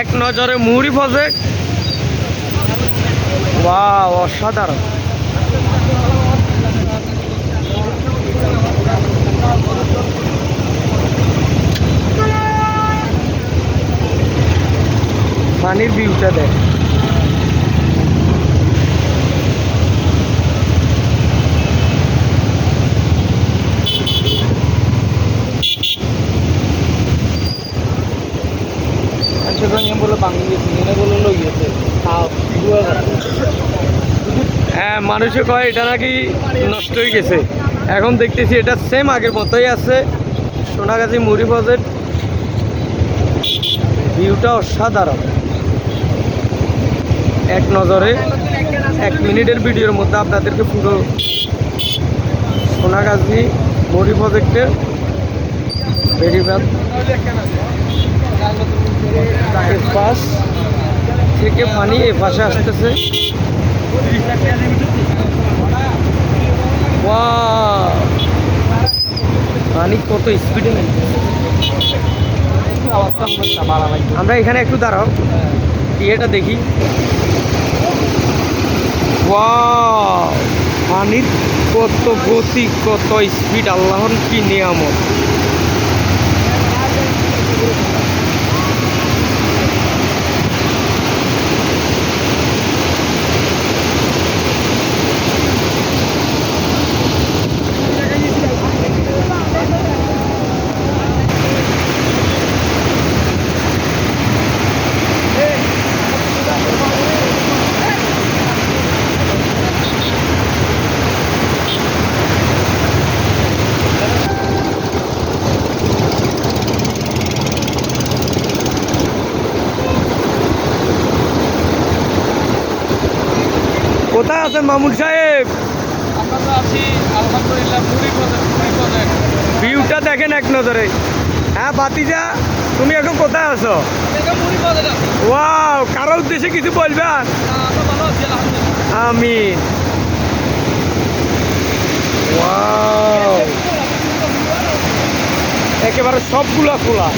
এক নজরে মুহুরি প্রজেক্ট বা অসাধারণ। পানির ভিউটা দেখ। হ্যাঁ মানুষে কয়, এটা নাকি নষ্ট হয়ে গেছে। এখন দেখতেছি এটা সেম আগের মতোই আছে। সোনাগাছি মুড়ি বাজেট ভিউটা অসাধারণ। এক নজরে, এক মিনিটের ভিডিওর মধ্যে আপনাদেরকে পুরো সোনাগাছি মুড়ি প্রজেক্টের বেরিবাদ পাশ থেকে পানি এ পাশে আসতেছে! পানি কত স্পিডে আমরা এখানে একটু দাঁড়াও ইয়েটা দেখি! পানির কত গতি, কত স্পিড আল্লাহর কি নিয়ামত কোথায় আছেন মামুন সাহেব? আমরা তো আছি আলহামদুলিল্লাহ মুড়ি প্রজেক্ট ভিউটা দেখেন এক নজরে। হ্যাঁ বাতিজা তুমি এখন কোথায় আছো? ওয়াও কারও উদ্দেশ্যে কিছু বলবে আমি ওয়াও। একেবারে সবগুলা খোলা।